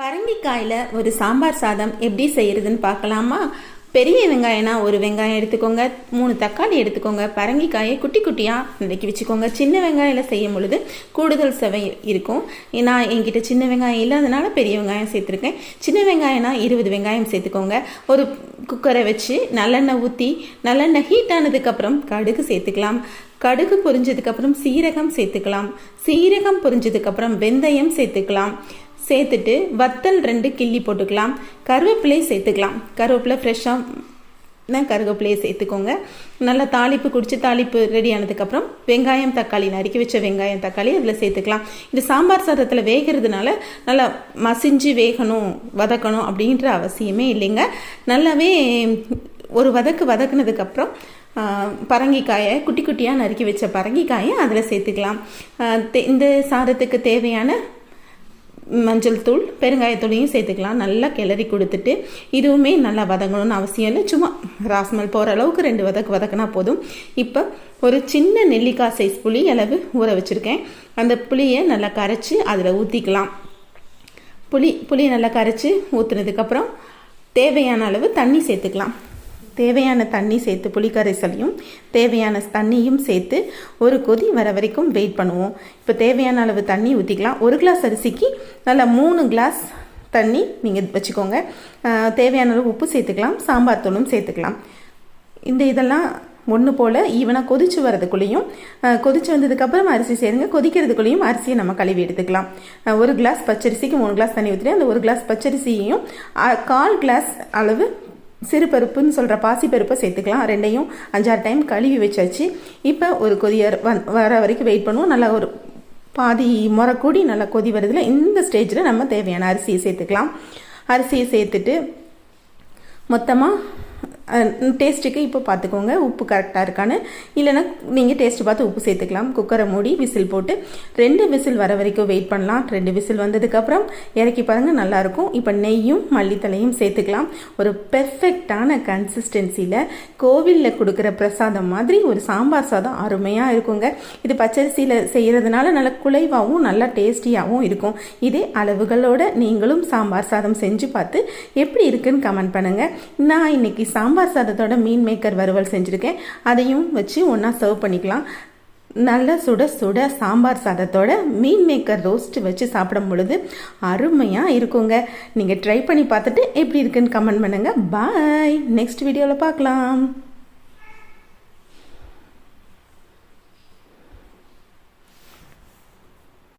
பரங்கிக்காயில் ஒரு சாம்பார் சாதம் எப்படி செய்கிறதுன்னு பார்க்கலாமா? பெரிய வெங்காயம்னா ஒரு வெங்காயம் எடுத்துக்கோங்க மூணு தக்காளி எடுத்துக்கோங்க பரங்கிக்காயை குட்டி குட்டியாக நறுக்கி வச்சுக்கோங்க. சின்ன வெங்காயம் செய்யும் பொழுது கூடுதல் சுவை இருக்கும். நான் என்கிட்ட சின்ன வெங்காயம் இல்லாதனால பெரிய வெங்காயம் சேர்த்துருக்கேன். சின்ன வெங்காயம்னா இருபது வெங்காயம் சேர்த்துக்கோங்க. ஒரு குக்கரை வச்சு நல்லெண்ணெய் ஊற்றி நல்லெண்ணெய் ஹீட் ஆனதுக்கப்புறம் கடுகு சேர்த்துக்கலாம். கடுகு பொரிஞ்சதுக்கப்புறம் சீரகம் சேர்த்துக்கலாம். சீரகம் பொரிஞ்சதுக்கப்புறம் வெந்தயம் சேர்த்துக்கலாம். சேர்த்துட்டு வத்தல் ரெண்டு கிள்ளி போட்டுக்கலாம். கருவேப்பிலையை சேர்த்துக்கலாம். கருவேப்பிலை ஃப்ரெஷ்ஷாக கருவேப்பிலையை சேர்த்துக்கோங்க. நல்லா தாளிப்பு குடிச்சு தாளிப்பு ரெடி ஆனதுக்கப்புறம் வெங்காயம் தக்காளி நறுக்கி வச்ச வெங்காயம் தக்காளி அதில் சேர்த்துக்கலாம். இது சாம்பார் சாதத்தில் வேகிறதுனால நல்லா மசிஞ்சு வேகணும் வதக்கணும் அப்படின்ற அவசியமே இல்லைங்க. நல்லாவே ஒரு வதக்கு வதக்குனதுக்கப்புறம் பரங்கிக்காயை குட்டி குட்டியாக நறுக்கி வச்ச பரங்கிக்காயை அதில் சேர்த்துக்கலாம். இந்த சாதத்துக்கு தேவையான மஞ்சள் தூள் பெருங்காயத்தூளையும் சேர்த்துக்கலாம். நல்லா கிளறி கொடுத்துட்டு இதுவுமே நல்லா வதங்கணும்னு அவசியம் இல்லை. சும்மா ராஸ்மல் போகிற அளவுக்கு ரெண்டு வதக்கு வதக்கினா போதும். இப்போ ஒரு சின்ன நெல்லிக்காய் சைஸ் புளி அளவு ஊற வச்சுருக்கேன். அந்த புளியை நல்லா கரைச்சி அதில் ஊற்றிக்கலாம் புளி புளி நல்லா கரைச்சி ஊற்றுனதுக்கப்புறம் தேவையான அளவு தண்ணி சேர்த்துக்கலாம். தேவையான தண்ணி சேர்த்து புளிக்கரைசலையும் தேவையான தண்ணியும் சேர்த்து ஒரு கொதி வர வரைக்கும் வெயிட் பண்ணுவோம். இப்போ தேவையான அளவு தண்ணி ஊற்றிக்கலாம் ஒரு கிளாஸ் அரிசிக்கு நல்லா மூணு கிளாஸ் தண்ணி நீங்கள் வச்சுக்கோங்க. தேவையான அளவு உப்பு சேர்த்துக்கலாம். சாம்பார் தூளும் சேர்த்துக்கலாம். இந்த இதெல்லாம் ஒன்று போல் ஈவனாக கொதிச்சு வரதுக்குள்ளேயும் கொதிச்சு வந்ததுக்கப்புறம் அரிசி சேருங்க. கொதிக்கிறதுக்குள்ளேயும் அரிசியை நம்ம கழுவி எடுத்துக்கலாம். ஒரு கிளாஸ் பச்சரிசிக்கு மூணு கிளாஸ் தண்ணி ஊற்றிட்டு அந்த ஒரு கிளாஸ் பச்சரிசியையும் கால் கிளாஸ் அளவு சிறு பருப்புன்னு சொல்கிற பாசிப்பருப்பை சேர்த்துக்கலாம். ரெண்டையும் அஞ்சாறு டைம் கழுவி வச்சாச்சு. இப்போ ஒரு கொதியர் வந் வர வரைக்கும் வெயிட் பண்ணுவோம். நல்லா ஒரு பாதி முறக்கூடி நல்லா கொதி வருதுல இந்த ஸ்டேஜில் நம்ம தேவையான அரிசியை சேர்த்துக்கலாம். அரிசியை சேர்த்துட்டு மொத்தமாக டேஸ்ட்டுக்கு இப்போ பார்த்துக்கோங்க உப்பு கரெக்டாக இருக்கான்னு. இல்லைன்னா நீங்கள் டேஸ்ட்டு பார்த்து உப்பு சேர்த்துக்கலாம். குக்கரை மூடி விசில் போட்டு ரெண்டு விசில் வர வரைக்கும் வெயிட் பண்ணலாம். ரெண்டு விசில் வந்ததுக்கப்புறம் இறக்கி பாருங்கள் நல்லாயிருக்கும் இப்போ நெய்யும் மல்லித்தலையும் சேர்த்துக்கலாம். ஒரு பெர்ஃபெக்டான கன்சிஸ்டன்சியில் கோவிலில் கொடுக்குற பிரசாதம் மாதிரி ஒரு சாம்பார் சாதம் அருமையாக இருக்குங்க. இது பச்சரிசியில் செய்கிறதுனால நல்லா குலைவாகவும் நல்லா டேஸ்டியாகவும் இருக்கும். இதே அளவுகளோட நீங்களும் சாம்பார் சாதம் செஞ்சு பார்த்து எப்படி இருக்குன்னு கமெண்ட் பண்ணுங்கள் நான் இன்னைக்கு சாம்பார் சாம்பார் சாதத்தோட மீன் மேக்கர் வறுவல் செஞ்சுருக்கேன். அதையும் வச்சு ஒன்றா சர்வ் பண்ணிக்கலாம். நல்ல சுட சுட சாம்பார் சாதத்தோட மீன் மேக்கர் ரோஸ்ட் வச்சு சாப்பிடும் பொழுது அருமையாக இருக்குங்க. நீங்கள் ட்ரை பண்ணி பார்த்துட்டு எப்படி இருக்குன்னு கமெண்ட் பண்ணுங்கள் பாய் நெக்ஸ்ட் வீடியோவில் பார்க்கலாம்.